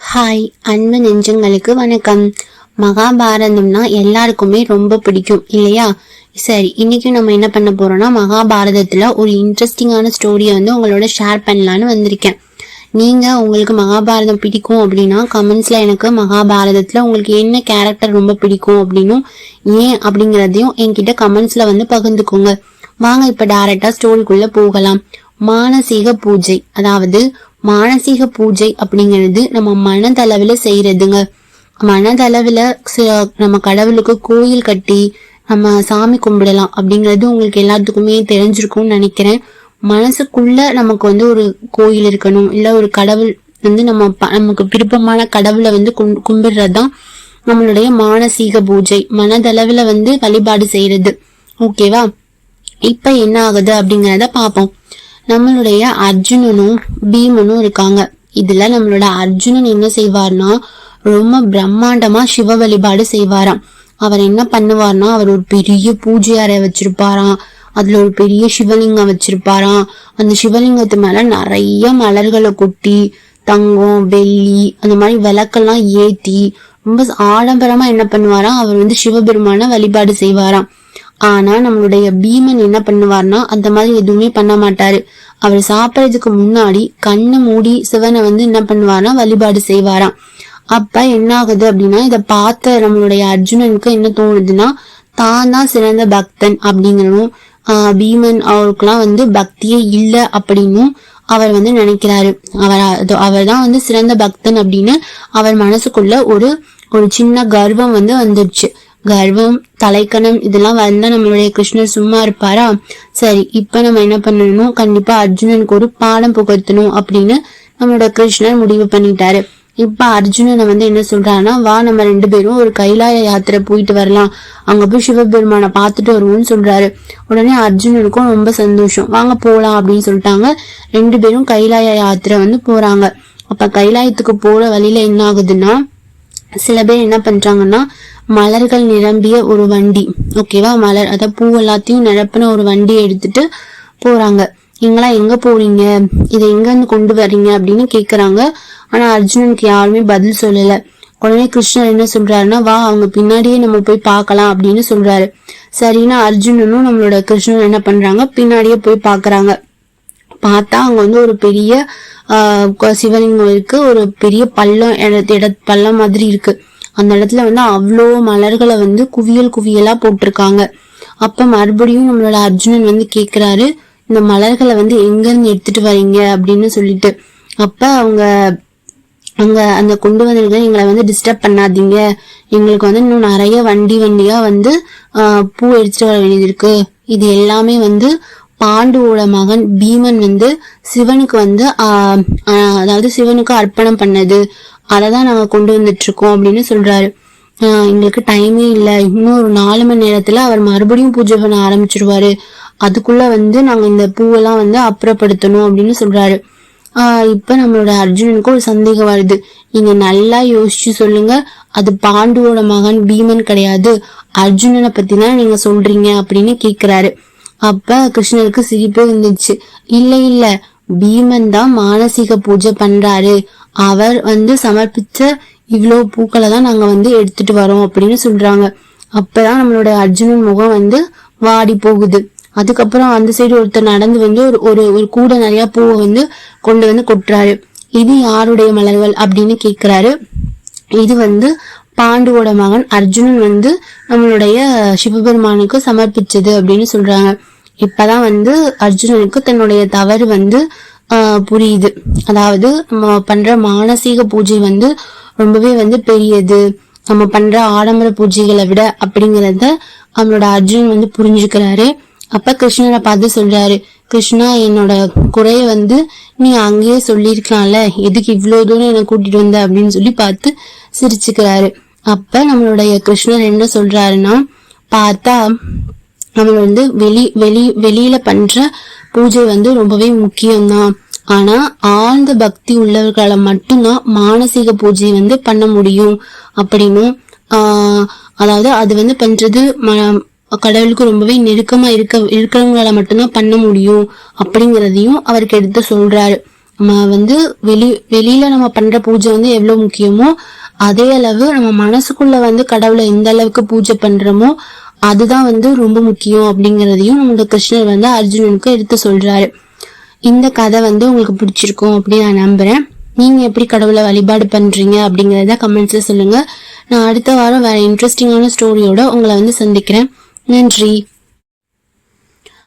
Hi அன்பு நெஞ்சங்களுக்கு வணக்கம். மகாபாரதம்னா எல்லாருக்குமே ரொம்ப பிடிக்கும் இல்லையா? சரி இன்னைக்கு நம்ம என்ன பண்ண போறோம்னா மகாபாரதத்துல ஒரு இன்ட்ரெஸ்டிங்கான ஸ்டோரியை வந்து உங்களோட ஷேர் பண்ணலான்னு வந்திருக்கேன். நீங்க உங்களுக்கு மகாபாரதம் பிடிக்கும் அப்படின்னா கமெண்ட்ஸ்ல எனக்கு மகாபாரதத்துல உங்களுக்கு என்ன கேரக்டர் ரொம்ப பிடிக்கும் அப்படின்னும் ஏன் அப்படிங்கிறதையும் என்கிட்ட கமெண்ட்ஸ்ல வந்து பகிர்ந்துக்கோங்க. வாங்க இப்ப டைரக்டா ஸ்டோரிக்குள்ள போகலாம். மானசீக பூஜை அதாவது மானசீக பூஜை அப்படிங்கிறது நம்ம மனதளவில் செய்யறதுங்க. மனதளவில் நம்ம கடவுளுக்கு கோயில் கட்டி நம்ம சாமி கும்பிடலாம் அப்படிங்கிறது உங்களுக்கு எல்லாத்துக்குமே தெரிஞ்சிருக்கும்னு நினைக்கிறேன். மனசுக்குள்ள நமக்கு வந்து ஒரு கோயில் இருக்கணும். இல்லை ஒரு கடவுள் வந்து நம்ம ப- நமக்கு விருப்பமான கடவுளை வந்து கும்- கும்பிடுறதுதான் நம்மளுடைய மானசீக பூஜை. மனதளவில் வந்து வழிபாடு செய்யறது. ஓகேவா? இப்போ என்ன ஆகுது அப்படிங்கிறத பார்ப்போம். நம்மளுடைய அர்ஜுனனும் பீமனும் இருக்காங்க. இதுல நம்மளோட அர்ஜுனன் என்ன செய்வார்னா ரொம்ப பிரம்மாண்டமா சிவ வழிபாடு செய்வாராம். அவர் என்ன பண்ணுவார்னா அவர் ஒரு பெரிய பூஜை அறை வச்சிருப்பாராம். அதுல ஒரு பெரிய சிவலிங்கம் வச்சிருப்பாராம். அந்த சிவலிங்கத்து மேல நிறைய மலர்களை கொட்டி தங்கம் வெள்ளி அந்த மாதிரி விளக்கெல்லாம் ஏத்தி ரொம்ப ஆடம்பரமா என்ன பண்ணுவாராம் அவர் வந்து சிவபெருமான வழிபாடு செய்வாராம். ஆனா நம்மளுடைய பீமன் என்ன பண்ணுவார்னா அந்த மாதிரி எதுவுமே பண்ண மாட்டாரு. அவர் சாப்பிட்றதுக்கு முன்னாடி கண்ணை மூடி சிவனை வந்து என்ன பண்ணுவாராம் வழிபாடு செய்வாராம். அப்ப என்ன ஆகுது அப்படின்னா இதை பார்த்த நம்மளுடைய அர்ஜுனனுக்கு என்ன தோணுதுன்னா தான் தான் சிறந்த பக்தன் அப்படிங்கிறனும் பீமன் அவருக்குலாம் வந்து பக்தியே இல்லை அப்படின்னும் அவர் வந்து நினைக்கிறாரு. அவர் அவர் தான் வந்து சிறந்த பக்தன் அப்படின்னு அவர் மனசுக்குள்ள ஒரு ஒரு சின்ன கர்வம் வந்து வந்துருச்சு. கர்வம் தலைக்கணம் இதெல்லாம் வந்தா நம்மளுடைய கிருஷ்ணர் சும்மா இருப்பாரா? சரி இப்ப நம்ம என்ன பண்ணணும் கண்டிப்பா அர்ஜுனனுக்கு ஒரு பாடம் புகழ்த்தணும் அப்படின்னு நம்மளோட கிருஷ்ணர் முடிவு பண்ணிட்டாரு. இப்ப அர்ஜுனனை வந்து என்ன சொல்றாருன்னா வா நம்ம ரெண்டு பேரும் ஒரு கைலாய யாத்திரை போயிட்டு வரலாம். அங்க போய் சிவபெருமானை பார்த்துட்டு வருவோம்னு சொல்றாரு. உடனே அர்ஜுனனுக்கும் ரொம்ப சந்தோஷம். வாங்க போலாம் அப்படின்னு சொல்லிட்டாங்க. ரெண்டு பேரும் கைலாய யாத்திரை வந்து போறாங்க. அப்ப கைலாயத்துக்கு போற வழியில என்ன ஆகுதுன்னா சில பேர் என்ன பண்றாங்கன்னா மலர்கள் நிரம்பிய ஒரு வண்டி ஓகேவா மலர் அதாவது பூ எல்லாத்தையும் நிரப்பின ஒரு வண்டியை எடுத்துட்டு போறாங்க. இங்கெல்லாம் எங்க போறீங்க? இதை எங்க இருந்து கொண்டு வர்றீங்க அப்படின்னு கேக்குறாங்க. ஆனா அர்ஜுனனுக்கு யாருமே பதில் சொல்லல. உடனே கிருஷ்ணர் என்ன சொல்றாருன்னா வா அவங்க பின்னாடியே நம்ம போய் பார்க்கலாம் அப்படின்னு சொல்றாரு. சரின்னா அர்ஜுனனும் நம்மளோட கிருஷ்ணன் என்ன பண்றாங்க பின்னாடியே போய் பாக்குறாங்க பார்த்தா அங்க வந்து ஒரு பெரிய சிவலிங்கம் இருக்கு ஒரு பெரிய பள்ளம் இடத்து இட பள்ளம் மாதிரி இருக்கு. அந்த இடத்துல வந்து அவ்வளோ மலர்களை வந்து குவியல் குவியலா போட்டிருக்காங்க. அப்ப மறுபடியும் நம்மளோட அர்ஜுனன் வந்து கேக்குறாரு இந்த மலர்களை வந்து எங்க இருந்து எடுத்துட்டு வரீங்க அப்படின்னு சொல்லிட்டு. அப்ப அவங்க அங்க அந்த கொண்டு வந்திருக்க எங்களை வந்து டிஸ்டர்ப் பண்ணாதீங்க. எங்களுக்கு வந்து இன்னும் நிறைய வண்டி வண்டியா வந்து ஆஹ், பூ எடுத்துட்டு வர வேண்டியது இருக்கு. இது எல்லாமே வந்து பாண்டுவோட மகன் பீமன் வந்து சிவனுக்கு வந்து அதாவது சிவனுக்கு அர்ப்பணம் பண்ணது. அதை தான் நாங்கள் கொண்டு வந்துட்டு இருக்கோம் அப்படின்னு சொல்றாரு. எங்களுக்கு டைமே இல்லை. இன்னும் ஒரு நாலு மணி நேரத்துல அவர் மறுபடியும் பூஜை பண்ண ஆரம்பிச்சிருவாரு. அதுக்குள்ள வந்து நாங்க இந்த பூவெல்லாம் வந்து அப்புறப்படுத்தணும் அப்படின்னு சொல்றாரு. இப்போ இப்ப நம்மளோட அர்ஜுனனுக்கு ஒரு சந்தேகம் வருது. நீங்க நல்லா யோசிச்சு சொல்லுங்க. அது பாண்டுவோட மகன் பீமன் கிடையாது. அர்ஜுனனை பத்தி தான் நீங்க சொல்றீங்க அப்படின்னு கேக்குறாரு. அப்ப கிருஷ்ணருக்கு சிரிப்பு வந்துச்சு இல்ல இல்ல பீமன் தான் மானசீக பூஜை பண்றாரு. அவர் வந்து சமர்ப்பிச்ச இவ்வளவு பூக்களை தான் நாங்க வந்து எடுத்துட்டு வரோம் அப்படின்னு சொல்றாங்க. அப்பதான் நம்மளோட அர்ஜுனன் முகம் வந்து வாடி போகுது. அதுக்கப்புறம் அந்த சைடு ஒருத்தர் நடந்து வந்து ஒரு ஒரு ஒரு கூட நிறைய பூவை வந்து கொண்டு வந்து கொட்டுறாரு. இது யாருடைய மலர்கள் அப்படின்னு கேக்குறாரு. இது வந்து பாண்டுவோட மகன் அர்ஜுனன் வந்து நம்மளுடைய சிவபெருமானுக்கு சமர்ப்பிச்சது அப்படின்னு சொல்றாங்க. இப்பதான் வந்து அர்ஜுனனுக்கு தன்னுடைய தவறு வந்து புரியுது. அதாவது நம்ம பண்ற மானசீக பூஜை வந்து ரொம்பவே வந்து பெரியது. நம்ம பண்ற ஆடம்பர பூஜைகளை விட அப்படிங்கறத அவனோட அர்ஜுனன் வந்து புரிஞ்சுக்கிறாரு. அப்ப கிருஷ்ணரை பார்த்து சொல்றாரு கிருஷ்ணா என்னோட குறைய வந்து நீ அங்கேயே சொல்லியிருக்கலாம்ல. எதுக்கு இவ்வளவு தூரம் என்ன கூட்டிட்டு வந்த? அப்படின்னு சொல்லி பார்த்து சிரிச்சுக்கிறாரு. அப்ப நம்மளுடைய கிருஷ்ணர் என்ன சொல்றாருன்னா பார்த்தா நம்ம வந்து வெளி வெளி வெளியில பண்ற பூஜை வந்து ரொம்பவே முக்கியம்தான். ஆனா ஆழ்ந்த பக்தி உள்ளவர்களை மட்டும்தான் மானசீக பூஜை வந்து பண்ண முடியும். அப்படின்னும் ஆஹ் அதாவது அது வந்து பண்றது ம- கடவுளுக்கு ரொம்பவே நெருக்கமா இருக்க இருக்கிறவங்களால மட்டும்தான் பண்ண முடியும். அப்படிங்கிறதையும் அவருக்கு எடுத்து சொல்றாரு. நம்ம வந்து வெளி வெளியில நம்ம பண்ற பூஜை வந்து எவ்வளவு முக்கியமோ அதே அளவு நம்ம மனசுக்குள்ள வந்து கடவுளை எந்த அளவுக்கு பூஜை பண்றோமோ அதுதான் வந்து ரொம்ப முக்கியம் அப்படிங்கிறதையும் நம்மளோட கிருஷ்ணர் வந்து அர்ஜுனனுக்கு எடுத்து சொல்றாரு. இந்த கதை வந்து உங்களுக்கு பிடிச்சிருக்கும் அப்படின்னு நான் நம்புறேன். நீங்க எப்படி கடவுளை வழிபாடு பண்றீங்க அப்படிங்கறத கமெண்ட்ஸ்ல சொல்லுங்க. நான் அடுத்த வாரம் வேற இன்ட்ரெஸ்டிங்கான ஸ்டோரியோட உங்களை வந்து சந்திக்கிறேன். நன்றி.